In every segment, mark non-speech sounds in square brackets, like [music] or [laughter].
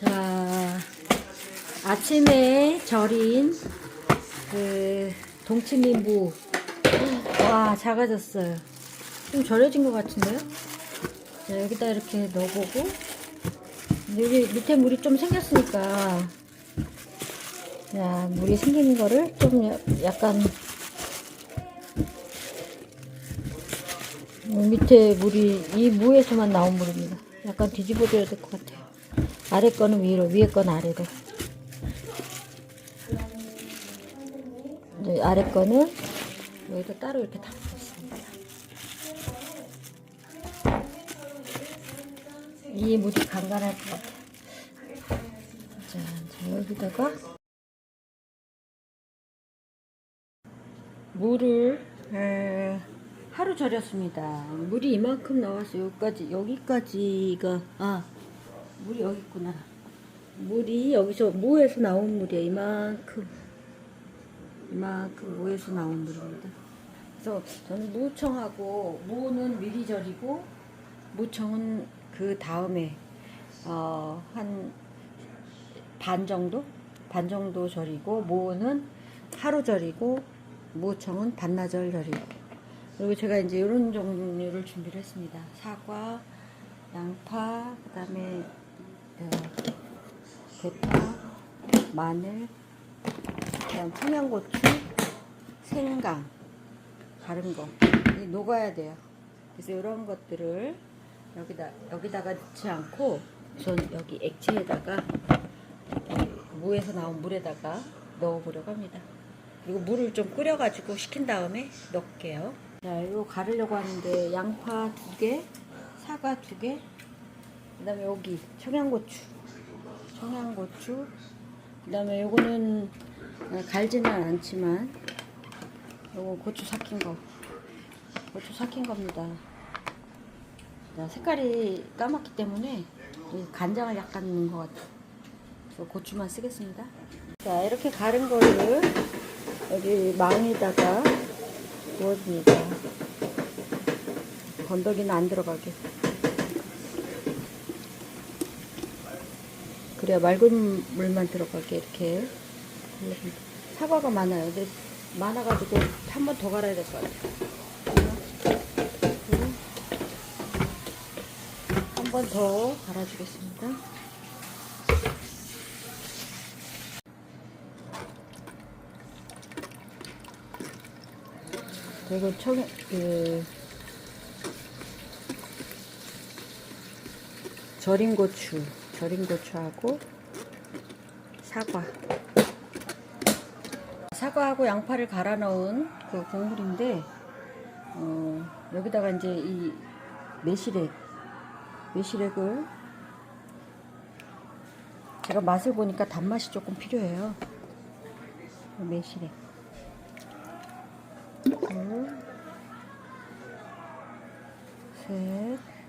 자, 아침에 절인 그 동치미무. 와, 작아졌어요. 좀 절여진 것 같은데요? 자, 여기다 이렇게 넣어보고. 여기 밑에 물이 좀 생겼으니까. 자, 물이 생긴 거를 좀 야- 약간 어, 밑에 물이 이 무에서만 나온 물입니다. 약간 뒤집어줘야 될 것 같아요. 아래 거는 위로, 위에 거는 아래로. 네, 아래 거는 여기다 따로 이렇게 담고 있습니다. 이 물이 간간할 것 같아요. 자, 자 여기다가 물을 에, 하루 절였습니다. 물이 이만큼 나왔어요. 여기까지 여기까지가 아 물이 여기 있구나. 물이 여기서 무에서 나온 물이야. 이만큼 이만큼 무에서 나온 물입니다. 그래서 저는 무청하고 무는 미리 절이고 무청은 그 다음에 어, 한 반 정도 반 정도 절이고 무는 하루 절이고 무청은 반나절 절이고 그리고 제가 이제 이런 종류를 준비를 했습니다. 사과, 양파, 그 다음에 어, 대파, 마늘, 그다음 청양고추, 생강, 다른 거이 녹아야 돼요. 그래서 이런 것들을 여기다 여기다가 넣지 않고 우선 여기 액체에다가 무에서 나온 물에다가 넣어보려고 합니다. 그리고 물을 좀 끓여가지고 식힌 다음에 넣을게요. 자, 이거 가르려고 하는데 양파 두 개, 사과 두 개, 그 다음에 여기 청양고추, 청양고추, 그 다음에 요거는 갈지는 않지만 요거 고추 삭힌 거, 고추 삭힌 겁니다. 자, 색깔이 까맣기 때문에 이 간장을 약간 넣은 것 같아요. 고추만 쓰겠습니다. 자, 이렇게 가른 거를 여기 망에다가 부어줍니다. 건더기는 안 들어가게. 그래야 맑은 물만 들어가게 이렇게. 사과가 많아요. 근데 많아가지고 한 번 더 갈아야 될 것 같아요. 한 번 더 갈아주겠습니다. 그리고 청, 그, 절인 고추, 절인 고추하고 사과. 사과하고 양파를 갈아 넣은 그 국물인데, 어, 여기다가 이제 이 매실액, 매실액을 제가 맛을 보니까 단맛이 조금 필요해요. 매실액. 둘, 셋,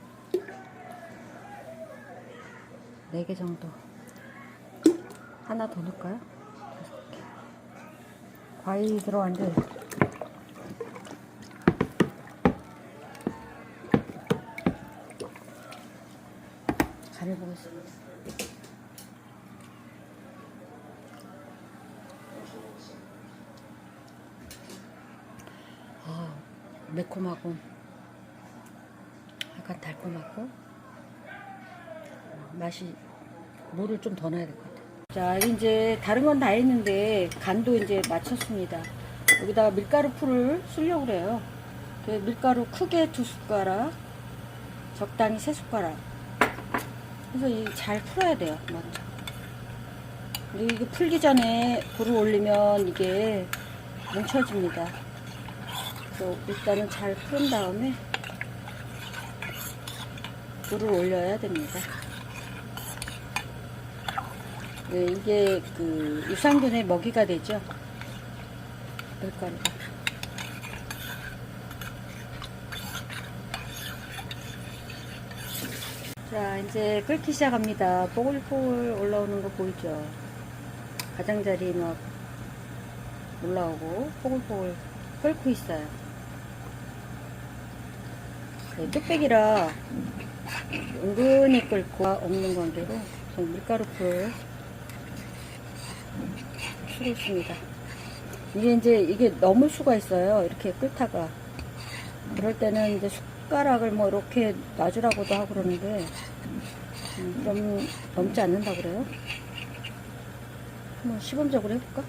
네개 정도. 하나 더 넣을까요? 다섯 개. 과일이 들어왔는데, 간을 보겠습니다. 아, 매콤하고 약간 달콤하고 맛이 물을 좀 더 넣어야 될 것 같아요. 자, 이제 다른 건 다 했는데 간도 이제 맞췄습니다. 여기다가 밀가루 풀을 쓰려고 그래요. 그 밀가루 크게 두 숟가락, 적당히 세 숟가락. 그래서 이 잘 풀어야 돼요. 먼저. 그리고 이거 풀기 전에 불을 올리면 이게 뭉쳐집니다. 그래서 일단은 잘 푼 다음에 불을 올려야 됩니다. 네, 이게 그 유산균의 먹이가 되죠. 밀가루가. 자, 이제 끓기 시작합니다. 뽀글뽀글 올라오는 거 보이죠? 가장자리 막 올라오고 뽀글뽀글 끓고 있어요. 네, 뚝배기라 은근히 끓고 없는 관계로 밀가루 풀 풀었습니다. 이게 이제 이게 넘을 수가 있어요. 이렇게 끓다가 그럴 때는 이제 숟가락을 뭐 이렇게 놔주라고도 하고 그러는데 음, 좀 넘지 않는다 그래요. 한번 시범적으로 해볼까?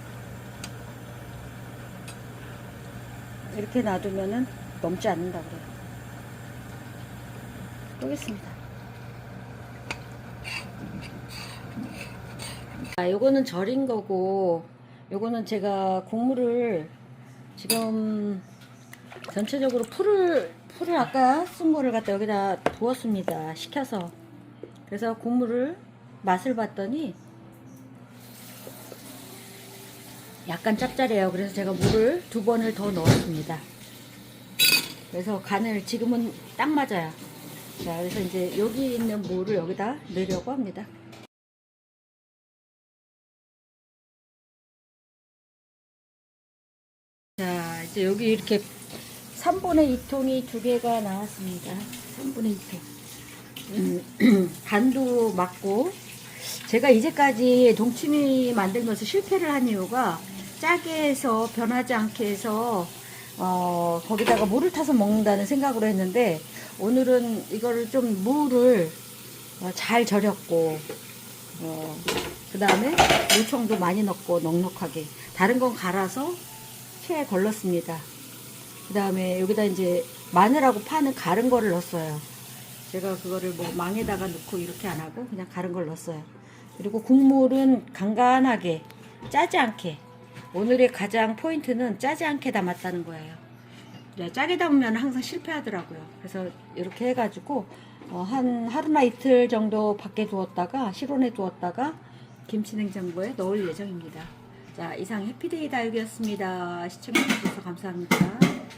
이렇게 놔두면은 넘지 않는다 그래요. 끄겠습니다. 아, 요거는 절인 거고, 요거는 제가 국물을 지금 전체적으로 풀을, 풀을 아까 쓴 거를 갖다 여기다 부었습니다. 식혀서. 그래서 국물을 맛을 봤더니 약간 짭짤해요. 그래서 제가 물을 두 번을 더 넣었습니다. 그래서 간을 지금은 딱 맞아요. 자, 그래서 이제 여기 있는 물을 여기다 넣으려고 합니다. 자, 이제 여기 이렇게 3분의 2통이 두 개가 나왔습니다. 3분의 2통. 음, [clears throat] 간도 맞고, 제가 이제까지 동치미 것을 실패를 한 이유가 짜게 해서 변하지 않게 해서, 어, 거기다가 물을 타서 먹는다는 생각으로 했는데, 오늘은 이거를 좀 물을 어, 잘 절였고, 어, 그 다음에 물총도 많이 넣고 넉넉하게. 다른 건 갈아서 체에 걸렀습니다. 그 다음에 여기다 이제 마늘하고 파는 갈은 거를 넣었어요. 제가 그거를 뭐 망에다가 넣고 이렇게 안 하고 그냥 갈은 걸 넣었어요. 그리고 국물은 간간하게 짜지 않게 오늘의 가장 포인트는 짜지 않게 담았다는 거예요. 네, 짜게 담으면 항상 실패하더라고요. 그래서 이렇게 해가지고 어, 한 하루나 이틀 정도 밖에 두었다가 실온에 두었다가 김치 냉장고에 넣을 예정입니다. 자 이상 해피데이 다육이었습니다. 시청해주셔서 감사합니다.